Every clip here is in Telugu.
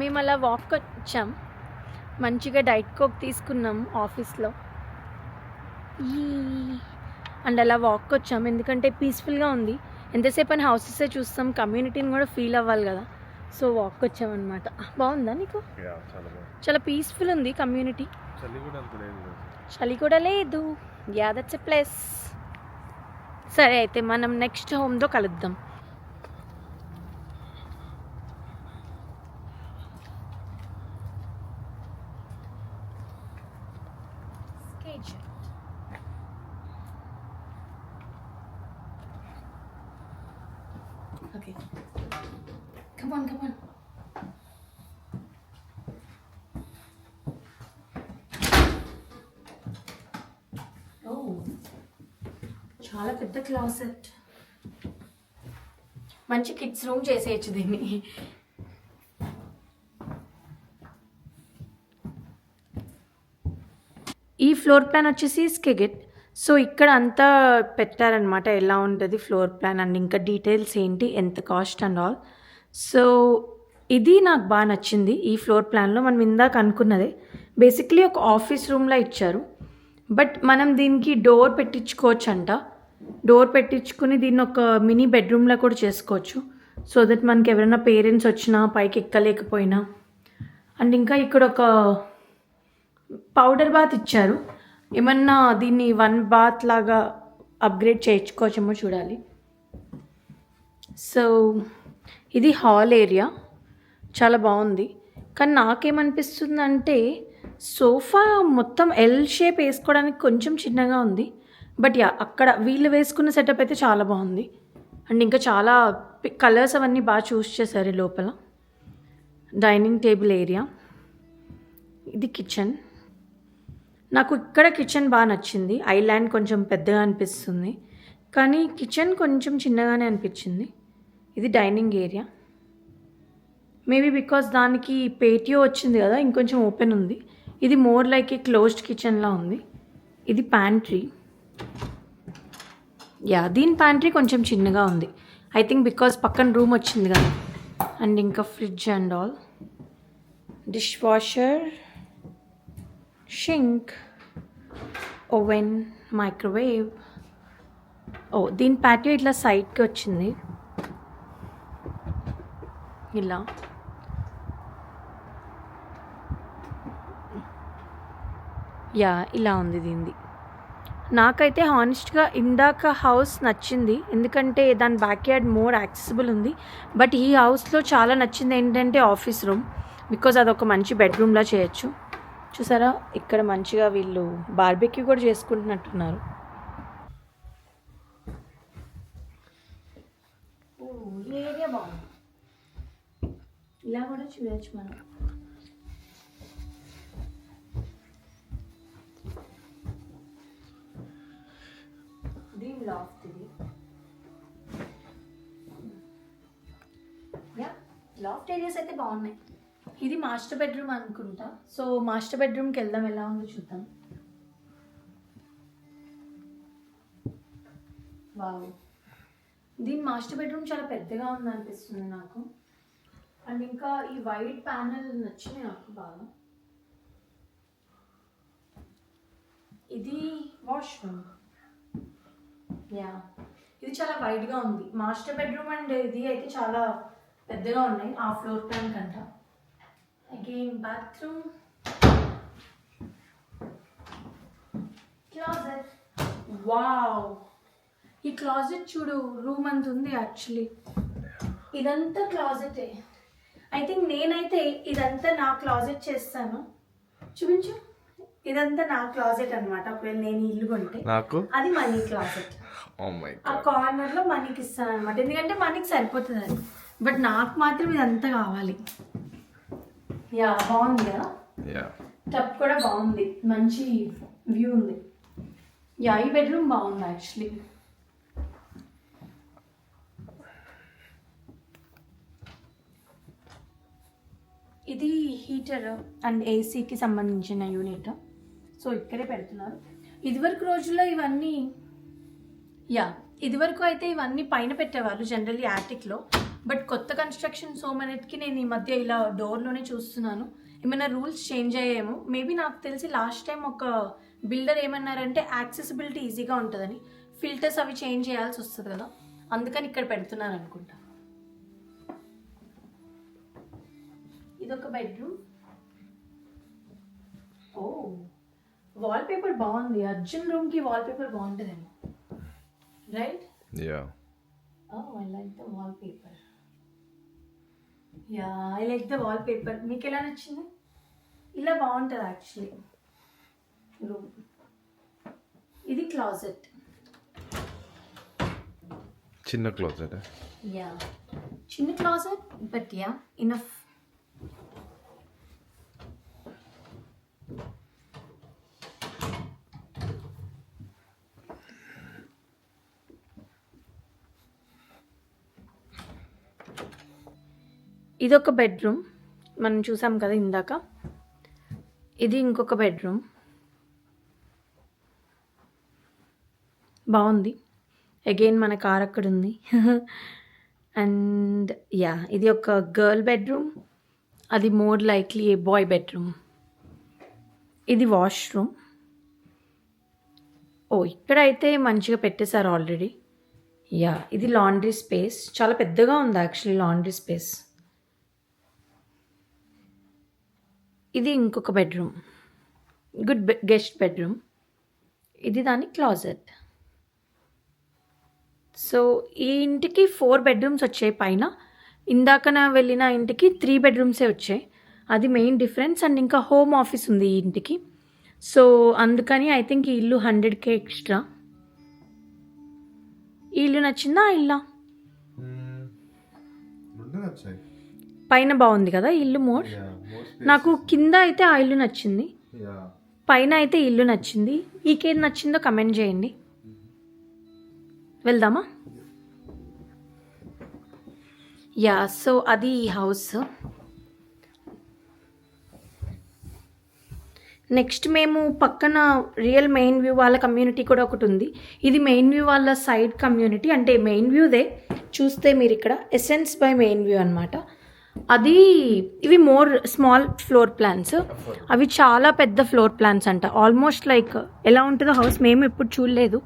మేము అలా వాక్ వచ్చాం. మంచిగా డైట్ కోక్ తీసుకున్నాం ఆఫీస్లో ఈ అండ్ అలా వాక్ వచ్చాం. ఎందుకంటే పీస్ఫుల్గా ఉంది. ఎంతసేపు అని హౌసెస్ చూస్తాం కమ్యూనిటీని కూడా ఫీల్ అవ్వాలి కదా. సో వాక్ వచ్చామన్నమాట బాగుందా నీకు? చాలా పీస్ఫుల్ ఉంది కమ్యూనిటీ చలి కూడా లేదు యా దట్స్ ఎ ప్లస్ సరే అయితే మనం నెక్స్ట్ హోమ్తో కలుద్దాం. Okay. Come on, come on. Oh. చాలా పెద్ద క్లాసెట్ మంచి కిడ్స్ రూమ్ చేసేయచ్చు దీన్ని ఈ ఫ్లోర్ ప్లాన్ వచ్చేసి స్కెగెట్ సో ఇక్కడ అంతా పెట్టారనమాట ఎలా ఉంటుంది ఫ్లోర్ ప్లాన్ అండ్ ఇంకా డీటెయిల్స్ ఏంటి ఎంత కాస్ట్ అండ్ ఆల్. సో ఇది నాకు బాగా నచ్చింది ఈ ఫ్లోర్ ప్లాన్లో. మనం ఇందాక అనుకున్నదే బేసిక్లీ ఒక ఆఫీస్ రూమ్లో ఇచ్చారు. బట్ మనం దీనికి డోర్ పెట్టించుకోవచ్చు అంట డోర్ పెట్టించుకుని దీన్ని ఒక మినీ బెడ్రూమ్లో కూడా చేసుకోవచ్చు. సో దట్ మనకి ఎవరైనా పేరెంట్స్ వచ్చినా పైకి ఎక్కలేకపోయినా. అండ్ ఇంకా ఇక్కడ ఒక పౌడర్ బాత్ ఇచ్చారు. ఏమన్నా దీన్ని వన్ బాత్ లాగా అప్గ్రేడ్ చేయించుకోవచ్చేమో చూడాలి. సో ఇది హాల్ ఏరియా చాలా బాగుంది. కానీ నాకేమనిపిస్తుందంటే సోఫా మొత్తం ఎల్ షేప్ వేసుకోవడానికి కొంచెం చిన్నగా ఉంది. బట్ యా అక్కడ వీళ్ళు వేసుకున్న సెటప్ అయితే చాలా బాగుంది. అండ్ ఇంకా చాలా కలర్స్ అవన్నీ బాగా చూస్ చేశారు లోపల. డైనింగ్ టేబుల్ ఏరియా ఇది కిచెన్ నాకు ఇక్కడ కిచెన్ బాగా నచ్చింది. ఐలాండ్ కొంచెం పెద్దగా అనిపిస్తుంది. కానీ కిచెన్ కొంచెం చిన్నగానే అనిపించింది. ఇది డైనింగ్ ఏరియా. మేబీ బికాస్ దానికి పేటియో వచ్చింది కదా ఇంకొంచెం ఓపెన్ ఉంది. ఇది మోర్ లైక్ ఏ క్లోజ్డ్ కిచెన్లా ఉంది. ఇది ప్యాంట్రీ. యా దీని ప్యాంట్రీ కొంచెం చిన్నగా ఉంది. ఐ థింక్ బికాస్ పక్కన రూమ్ వచ్చింది కదా. అండ్ ఇంకా fridge and all. Dishwasher. Sink. Oven microwave oh దీని ప్యాటియో ఇట్లా సైడ్కి వచ్చింది. ఇలా. యా ఇలా ఉంది దీనిది. నాకైతే హానెస్ట్గా ఇందాక హౌస్ నచ్చింది. ఎందుకంటే దాని బ్యాక్ యార్డ్ మోర్ యాక్సెసిబుల్ ఉంది. బట్ ఈ హౌస్లో చాలా నచ్చింది ఏంటంటే ఆఫీస్ రూమ్ బికాజ్ అదొక మంచి బెడ్రూమ్లా చేయొచ్చు. చూసారా? ఇక్కడ మంచిగా వీళ్ళు బార్బెక్యూ కూడా చేసుకుంటున్నట్టున్నారు. ఓ, ఏరియా బాగుంది. ఇలా కూడా చూడవచ్చు మనం. దీని లాఫ్ట్ ఇది. యా లాఫ్ట్ ఏరియాస్ అయితే బాగున్నాయి. ఇది మాస్టర్ బెడ్రూమ్ అనుకుంటా. సో మాస్టర్ బెడ్రూమ్కి వెళ్దాం ఎలా ఉందో చూద్దాం. వావ్. దీని మాస్టర్ బెడ్రూమ్ చాలా పెద్దగా ఉంది అనిపిస్తుంది నాకు. అండ్ ఇంకా ఈ వైట్ ప్యానల్ నచ్చింది నాకు బాగా. ఇది వాష్రూమ్. యా. ఇది చాలా వైడ్గా ఉంది. మాస్టర్ బెడ్రూమ్ అండ్ ఇది అయితే చాలా పెద్దగా ఉన్నాయి. ఆ ఫ్లోర్ ప్లాన్ కంట. బాత్రూమ్ క్లాజెట్ వావ్ ఈ క్లాజెట్ చూడు రూమ్ అంత ఉంది యాక్చువల్లీ ఇదంతా క్లాజెటే ఐ థింక్ నేనైతే ఇదంతా నా క్లాజెట్ చేస్తాను. చూపించు. ఇదంతా నా క్లాజెట్ అన్నమాట. ఒకవేళ నేను ఇల్లు కొంటే. నాకు? అది మనీ క్లాజెట్ ఓ మై ఆ కార్నర్లో మనీకి ఇస్తాను అనమాట ఎందుకంటే మనీకి సరిపోతుంది అది బట్ నాకు మాత్రం ఇదంతా కావాలి. యా బాగుంది కదా? యా. టప్ కూడా బాగుంది. మంచి వ్యూ ఉంది. యా ఈ బెడ్రూమ్ బాగుంది యాక్చువల్లీ ఇది హీటర్ అండ్ ఏసీకి సంబంధించిన యూనిట్ సో ఇక్కడే పెడుతున్నారు. ఇదివరకు రోజుల్లో ఇవన్నీ యా ఇదివరకు అయితే ఇవన్నీ పైన పెట్టేవాళ్ళు జనరల్లీ యాటిక్లో బట్ కొత్త కన్స్ట్రక్షన్ సో మనకి నేను ఈ మధ్య ఇలా డోర్లోనే చూస్తున్నాను. ఏమైనా రూల్స్ చేంజ్ అయ్యాయేమో? మేబీ నాకు తెలిసి లాస్ట్ టైం ఒక బిల్డర్ ఏమన్నారంటే యాక్సెసిబిలిటీ ఈజీగా ఉంటుందని. ఫిల్టర్స్ అవి చేంజ్ చేయాల్సి వస్తుంది కదా. అందుకని ఇక్కడ పెడుతున్నారు అనుకుంటా. ఇదొక బెడ్రూమ్ ఓ వాల్ పేపర్ బాగుంది. అర్జున్ రూమ్కి వాల్ పేపర్ బాగుంటుందేమో right yeah Oh, I like the wallpaper. Yeah I like the wall paper మీకు ఎలా నచ్చింది? ఇలా బాగుంటుంది యాక్చువల్లీ రూమ్ ఇది క్లాజెట్ చిన్న క్లోజెట్ యా. చిన్న క్లాజెట్ బట్ యా ఇనఫ్ ఇదొక బెడ్రూమ్. మనం చూసాం కదా ఇందాక. ఇది ఇంకొక బెడ్రూమ్. బాగుంది. అగైన్ మన కార్ అక్కడ ఉంది అండ్ యా ఇది ఒక గర్ల్ బెడ్రూమ్ అది more likely a boy bedroom ఇది వాష్రూమ్ ఓ oh, ఇక్కడైతే మంచిగా పెట్టేశారు ఆల్రెడీ యా ఇది లాండ్రీ స్పేస్ చాలా పెద్దగా ఉంది యాక్చువల్లీ లాండ్రీ స్పేస్ ఇది ఇంకొక బెడ్రూమ్. Good guest bedroom. ఇది దాని క్లాజెట్. సో ఈ ఇంటికి ఫోర్ బెడ్రూమ్స్ వచ్చాయి పైన. ఇందాకన వెళ్ళిన ఇంటికి త్రీ బెడ్రూమ్సే వచ్చాయి. అది మెయిన్ డిఫరెన్స్ అండ్ ఇంకా హోమ్ ఆఫీస్ ఉంది ఈ ఇంటికి. సో అందుకని ఐ థింక్ ఈ ఇల్లు హండ్రెడ్కే ఎక్స్ట్రా. ఈ ఇల్లు నచ్చిందా ఇల్లా? పైన బాగుంది కదా ఇల్లు మోర్? నాకు కింద అయితే ఆ ఇల్లు నచ్చింది. పైన అయితే ఇల్లు నచ్చింది. ఈకేది నచ్చిందో కమెంట్ చేయండి. వెళ్దామా? యా సో అది ఈ హౌస్ నెక్స్ట్ మేము పక్కన రియల్ మెయిన్ వ్యూ వాళ్ళ కమ్యూనిటీ కూడా ఒకటి ఉంది. ఇది మెయిన్ వ్యూ వాళ్ళ సైడ్ కమ్యూనిటీ అంటే మెయిన్ వ్యూదే చూస్తే మీరు ఇక్కడ ఎసెన్స్ బై మెయిన్ వ్యూ అనమాట అది ఇవి మోర్ స్మాల్ ఫ్లోర్ ప్లాన్స్ అవి చాలా పెద్ద ఫ్లోర్ ప్లాన్స్ అంట. ఆల్మోస్ట్ లైక్ ఎలా ఉంటుందో హౌస్ మేము ఎప్పుడు చూడలేదు.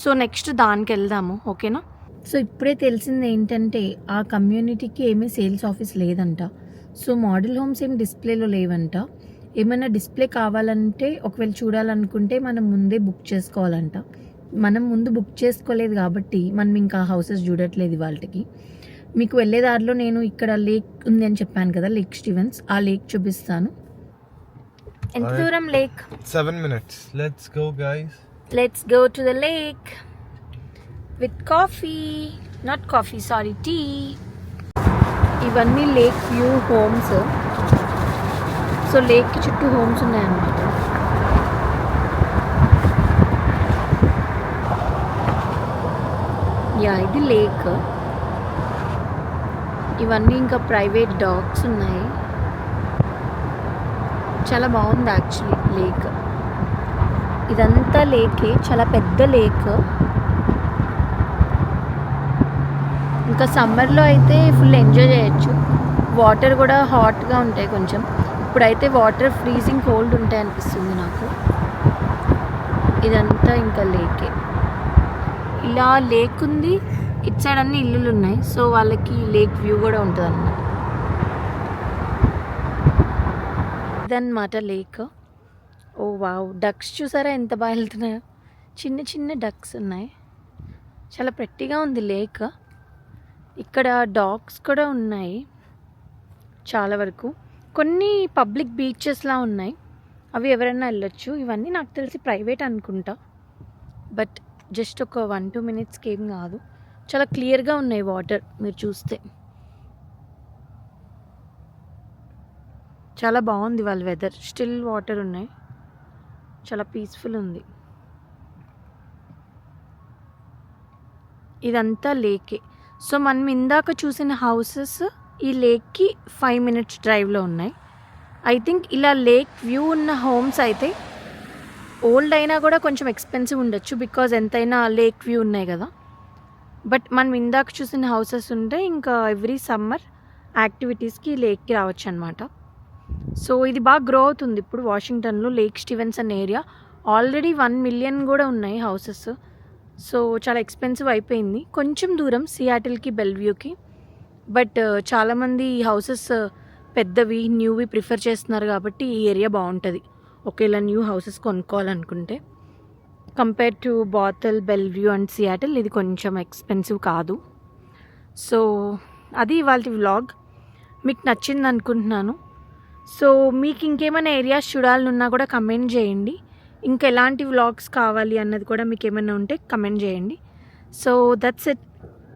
సో నెక్స్ట్ దానికి వెళ్దాము ఓకేనా సో ఇప్పుడే తెలిసింది ఏంటంటే ఆ కమ్యూనిటీకి ఏమీ సేల్స్ ఆఫీస్ లేదంట. సో మోడల్ హోమ్స్ ఏం డిస్ప్లేలో లేవంట. ఏమైనా డిస్ప్లే కావాలంటే ఒకవేళ చూడాలనుకుంటే మనం ముందే బుక్ చేసుకోవాలంట. మనం ముందు బుక్ చేసుకోలేదు కాబట్టి మనం ఇంకా హౌసెస్ చూడట్లేదు వాళ్ళకి. మీకు వెళ్ళే దారిలో నేను ఇక్కడ లేక్ ఉంది అని చెప్పాను కదా లేక్ స్టీవెన్స్ ఆ లేక్ చూపిస్తాను. ఎంత. దూరం lake seven minutes let's go guys let's go to the lake with coffee not coffee sorry tea ఇవన్నీ లేక్ వ్యూ హోమ్స్ సో లేక్కి చుట్టూ హోమ్స్ ఉన్నాయన్నమాట. యా ఇది లేక్ ఇవన్నీ ఇంకా ప్రైవేట్ డాగ్స్ ఉన్నాయి. చాలా బాగుంది యాక్చువల్లీ లేక్. ఇదంతా లేకే చాలా పెద్ద లేక్. ఇంకా సమ్మర్లో అయితే ఫుల్ ఎంజాయ్ చేయొచ్చు. వాటర్ కూడా హాట్గా ఉంటాయి కొంచెం. ఇప్పుడైతే వాటర్ ఫ్రీజింగ్ కోల్డ్ ఉంటాయి అనిపిస్తుంది నాకు. ఇదంతా ఇంకా లేకే. ఇలా లేక్ ఉంది. ఇటు సైడ్ అన్ని ఇల్లులు ఉన్నాయి సో వాళ్ళకి లేక్ వ్యూ కూడా ఉంటుంది అన్నమాట ఇదన్నమాట లేక్. ఓ వావ్. డక్స్ చూసారా ఎంత బాగా వెళ్తున్నాయో? చిన్న చిన్న డక్స్ ఉన్నాయి. చాలా prettyగా ఉంది లేక్. ఇక్కడ డాగ్స్ కూడా ఉన్నాయి. చాలా వరకు. కొన్ని పబ్లిక్ బీచెస్లా ఉన్నాయి. అవి ఎవరైనా వెళ్ళొచ్చు. ఇవన్నీ నాకు తెలిసి ప్రైవేట్ అనుకుంటా. బట్ జస్ట్ ఒక వన్ టూ మినిట్స్కి ఏం కాదు. చాలా క్లియర్గా ఉన్నాయి వాటర్ మీరు చూస్తే. చాలా బాగుంది వాళ్ళ వెదర్ స్టిల్ వాటర్ ఉన్నాయి. చాలా పీస్ఫుల్ ఉంది. ఇదంతా లేకే సో మనం ఇందాక చూసిన హౌసెస్ ఈ లేక్కి ఫైవ్ మినిట్స్ డ్రైవ్లో ఉన్నాయి. ఐ థింక్ ఇలా లేక్ వ్యూ ఉన్న హోమ్స్ అయితే ఓల్డ్ అయినా కూడా కొంచెం ఎక్స్పెన్సివ్ ఉండొచ్చు బికాజ్ ఎంతైనా లేక్ వ్యూ ఉన్నాయి కదా. బట్ మనం ఇందాక చూసిన హౌసెస్ ఉంటే ఇంకా ఎవ్రీ సమ్మర్ యాక్టివిటీస్కి లేక్కి రావచ్చు అనమాట సో ఇది బాగా గ్రో అవుతుంది. ఇప్పుడు వాషింగ్టన్లో లేక్ స్టీవెన్స్ అనే ఏరియా. ఆల్రెడీ వన్ మిలియన్ కూడా ఉన్నాయి హౌసెస్. సో చాలా ఎక్స్పెన్సివ్ అయిపోయింది. కొంచెం దూరం సియాటిల్కి బెల్వ్యూకి. బట్ చాలామంది ఈ హౌసెస్ పెద్దవి న్యూవి ప్రిఫర్ చేస్తున్నారు కాబట్టి ఈ ఏరియా బాగుంటుంది. ఒకేలా new houses కొనుక్కోవాలనుకుంటే. Compare to Bothell Bellevue and Seattle ఇది కొంచెం ఎక్స్పెన్సివ్ కాదు. సో అది ఇవాళ వ్లాగ్ మీకు నచ్చింది అనుకుంటున్నాను. సో మీకు ఇంకేమైనా ఏరియాస్ చూడాలనున్నా కూడా కమెంట్ చేయండి. ఇంకా ఎలాంటి వ్లాగ్స్ కావాలి అన్నది కూడా మీకు ఏమైనా ఉంటే కమెంట్ చేయండి. So that's it